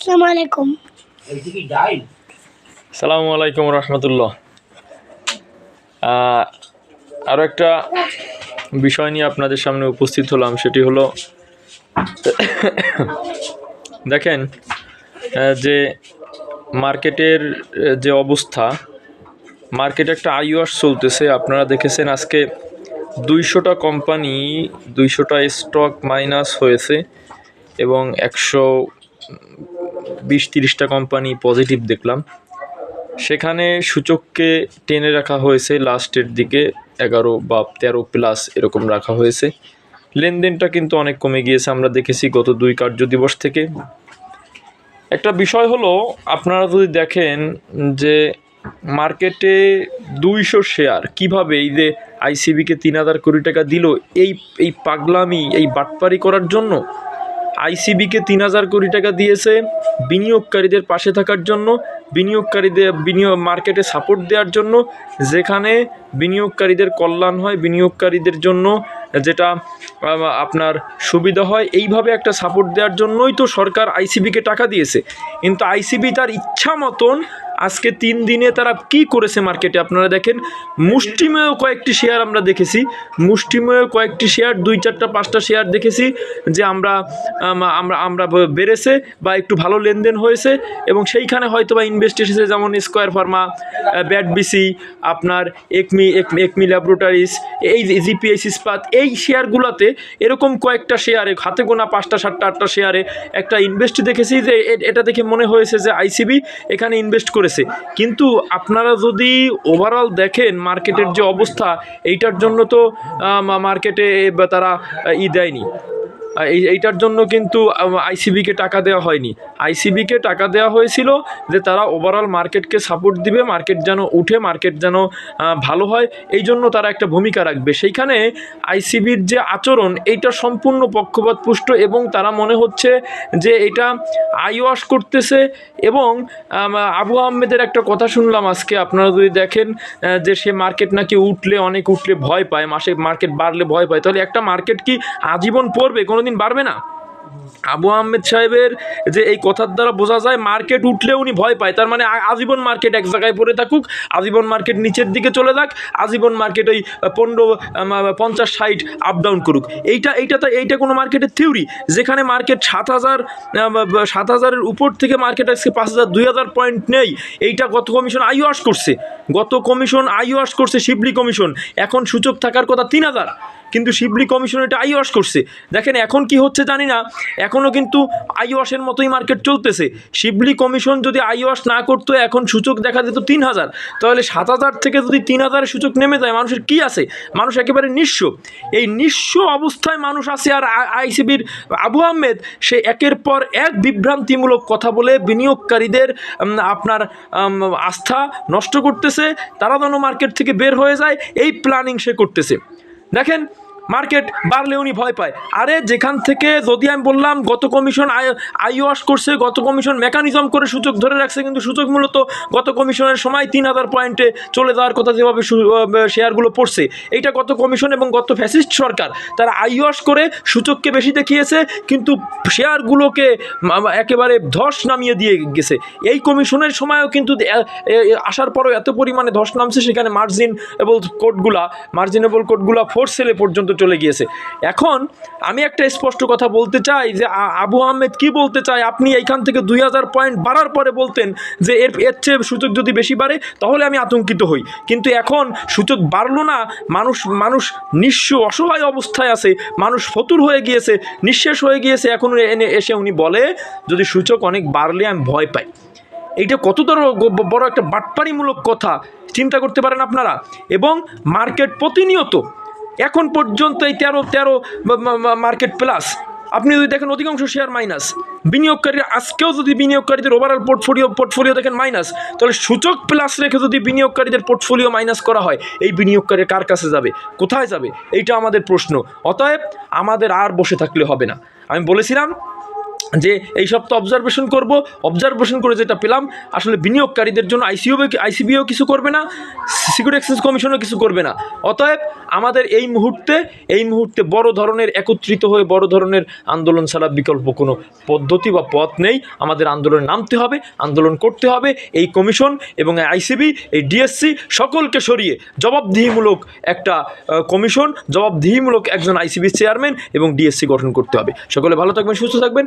আসসালামু আলাইকুম। সালামু আলাইকুম রহমতুল্লাহ। আরও একটা বিষয় নিয়ে আপনাদের সামনে উপস্থিত হলাম সেটি হলো দেখেন যে মার্কেটের যে অবস্থা মার্কেটে একটা আইওয়াস চলতেছে আপনারা দেখেছেন আজকে দুইশোটা কোম্পানি দুইশোটা স্টক মাইনাস হয়েছে এবং একশো বিশ তিরিশটা কোম্পানি পজিটিভ দেখলাম। সেখানে সূচককে টেনে রাখা হয়েছে লাস্টের দিকে এগারো বা তেরো প্লাস এরকম রাখা হয়েছে। লেনদেনটা কিন্তু অনেক কমে গিয়েছে, আমরা দেখেছি গত দুই কার্য দিবস থেকে। একটা বিষয় হলো, আপনারা যদি দেখেন যে মার্কেটে দুইশো শেয়ার কীভাবে এই যে আইসিবিকে তিন হাজার কোটি টাকা দিল, এই এই পাগলামি, এই বাটপারি করার জন্য আইসিবিকে তিন হাজার কোটি টাকা দিয়েছে বিনিয়োগকারীদের পাশে থাকার জন্য, বিনিয়োগকারীদের বিনিয়োগ মার্কেটে সাপোর্ট দেওয়ার জন্য, যেখানে বিনিয়োগকারীদের কল্যাণ হয়, বিনিয়োগকারীদের জন্য যেটা আপনার সুবিধা হয়, এইভাবে একটা সাপোর্ট দেওয়ার জন্যই তো সরকার আইসিবিকে টাকা দিয়েছে। কিন্তু আইসিবি তার ইচ্ছা মতন আজকে তিন দিনে তারা কি করেছে মার্কেটে আপনারা দেখেন, মুষ্টিমেয় কয়েকটি শেয়ার আমরা দেখেছি। মুষ্টিমেয় কয়েকটি শেয়ার দুই চারটা, পাঁচটা শেয়ার দেখেছি যে আমরা আমরা আমরা বেড়েছে বা একটু ভালো লেনদেন হয়েছে এবং সেইখানে হয়তো বা ইনভেস্ট এসেছে যেমন স্কোয়ার ফার্মা ব্যাট বিসি আপনার একমি একমি ল্যাবরেটরিজ এই জিপিএস ইস্পাত এই শেয়ারগুলোতে এরকম কয়েকটা শেয়ারে হাতে গোনা পাঁচটা, সাতটা, আটটা শেয়ারে একটা ইনভেস্ট দেখেছি যে এটা দেখে মনে হয়েছে যে আইসিবি এখানে ইনভেস্ট করেছে। কিন্তু আপনারা যদি ওভারঅল দেখেন মার্কেটের যে অবস্থা, এইটার জন্য তো মার্কেটে তারা ই দেয়নি। এই এইটার জন্য কিন্তু আইসিবিকে টাকা দেওয়া হয়নি। আইসিবিকে টাকা দেওয়া হয়েছিল যে তারা ওভারঅল মার্কেটকে সাপোর্ট দিবে, মার্কেট যেন উঠে, মার্কেট যেন ভালো হয়, এই জন্য তারা একটা ভূমিকা রাখবে। সেইখানে আইসিবির যে আচরণ, এইটা সম্পূর্ণ পক্ষপাত পুষ্ট এবং তারা মনে হচ্ছে যে এটা আইওয়াশ করতেছে এবং আবু আহমেদের একটা কথা শুনলাম আজকে, আপনারা যদি দেখেন যে সে মার্কেট নাকি উঠলে, অনেক উঠলে ভয় পায়, মাসে মার্কেট বাড়লে ভয় পায়, তাহলে একটা মার্কেট কি আজীবন পড়বে? কোনোদিন বাড়বে না। আবু আহমেদ সাহেবের যে এই কথার দ্বারা বোঝা যায়, মার্কেট উঠলে উনি ভয় পায়। তার মানে আজীবন মার্কেট এক জায়গায় পড়ে থাকুক, আজীবন মার্কেট নিচের দিকে চলে যাক, আজীবন মার্কেট ওই পনেরো পঞ্চাশ, ষাট আপ ডাউন করুক। এইটা এইটা তো, এইটা কোনো মার্কেটের থিওরি যেখানে মার্কেট সাত হাজার সাত হাজারের উপর থেকে মার্কেট আজকে পাঁচ হাজার, দুই হাজার পয়েন্ট নেই। এইটা গত কমিশন আইওয়াস করছে। গত কমিশন আইওয়াস করছে, শিবলি কমিশন এখন সূচক থাকার কথা তিন হাজার। কিন্তু শিবলি কমিশন এটা আইওয়াস করছে। দেখেন, এখন কি হচ্ছে জানি না এখনও কিন্তু আইওয়াসের মতোই মার্কেট চলতেছে। শিবলি কমিশন যদি আইওয়াস না করতো, এখন সূচক দেখা যেত তিন হাজার। তাহলে সাত হাজার থেকে যদি তিন হাজারের সূচক নেমে যায়, মানুষের কি আছে? মানুষ একেবারে নিঃস্ব। এই নিঃস্ব অবস্থায় মানুষ আছে, আর আইসিবির আবু আহমেদ, সে একের পর এক বিভ্রান্তিমূলক কথা বলে বিনিয়োগকারীদের আপনার আস্থা নষ্ট করতেছে। তারা যেন মার্কেট থেকে বের হয়ে যায়, এই প্ল্যানিং সে করতেছে। দেখেন মার্কেট বাড়লে উনি ভয় পায়। আরে, যেখান থেকে যদি আমি বললাম গত কমিশন আই আইওয়াস করছে, গত কমিশন মেকানিজম করে সূচক ধরে রাখছে, কিন্তু সূচক মূলত গত কমিশনের সময় তিন হাজার পয়েন্টে চলে যাওয়ার কথা যেভাবে শেয়ারগুলো পড়ছে, এইটা গত কমিশন এবং গত ফ্যাসিস্ট সরকার। তারা আইওয়াস করে সূচককে বেশি দেখিয়েছে, কিন্তু শেয়ারগুলোকে একেবারে ধস নামিয়ে দিয়ে গেছে। এই কমিশনের সময়ও কিন্তু আসার পরেও এত পরিমাণে ধস নামছে, সেখানে মার্জিন এবং কোডগুলা মার্জিনেবল কোডগুলা ফোর্থ সেলে পর্যন্ত চলে গিয়েছে। এখন আমি একটা স্পষ্ট কথা বলতে চাই যে আবু আহমেদ কি বলতে চায়? আপনি এইখান থেকে দুই হাজার পয়েন্ট বাড়ার পরে বলতেন যে, এর এর চেয়ে সূচক যদি বেশি বাড়ে, তাহলে আমি আতঙ্কিত হই। কিন্তু এখন সূচক বাড়লো না, মানুষ মানুষ নিঃস্ব অসহায় অবস্থায় আছে, মানুষ ফতুর হয়ে গিয়েছে, নিঃশেষ হয়ে গিয়েছে। এখন এনে এসে উনি বলে, যদি সূচক অনেক বাড়লে আমি ভয় পাই। এইটা কতটা গ- বড় একটা বাটপারিমূলক কথা, চিন্তা করতে পারেন আপনারা। এবং মার্কেট প্রতিনিয়ত এখন পর্যন্ত এই তেরো তেরো মার্কেট প্লাস আপনি যদি দেখেন অধিকাংশ শেয়ার মাইনাস বিনিয়োগকারী আজকেও যদি বিনিয়োগকারীদের ওভারঅল পোর্টফোলিও পোর্টফোলিও দেখেন মাইনাস তাহলে সূচক প্লাস রেখে যদি বিনিয়োগকারীদের পোর্টফোলিও মাইনাস করা হয়, এই বিনিয়োগকারী কার কাছে যাবে? কোথায় যাবে? এইটা আমাদের প্রশ্ন। অতএব আমাদের আর বসে থাকলে হবে না। আমি বলেছিলাম যে এই তো অবজারভেশন করব। অবজারভেশন করে যেটা পেলাম, আসলে বিনিয়োগকারীদের জন্য আইসিও আইসিবিও কিছু করবে না সিকিউরিটি এক্সচেঞ্জ কমিশনও কিছু করবে না। অতএব আমাদের এই মুহূর্তে এই মুহূর্তে বড় ধরনের একত্রিত হয়ে বড় ধরনের আন্দোলন ছাড়া বিকল্প কোনো পদ্ধতি বা পথ নেই। আমাদের আন্দোলনে নামতে হবে, আন্দোলন করতে হবে। এই কমিশন এবং আইসিবি, এই ডিএসসি সকলকে সরিয়ে জবাবদিহিমূলক একটা কমিশন, জবাবদিহিমূলক একজন আইসিবি চেয়ারম্যান এবং ডিএসসি গঠন করতে হবে। সকলে ভালো থাকবেন, সুস্থ থাকবেন।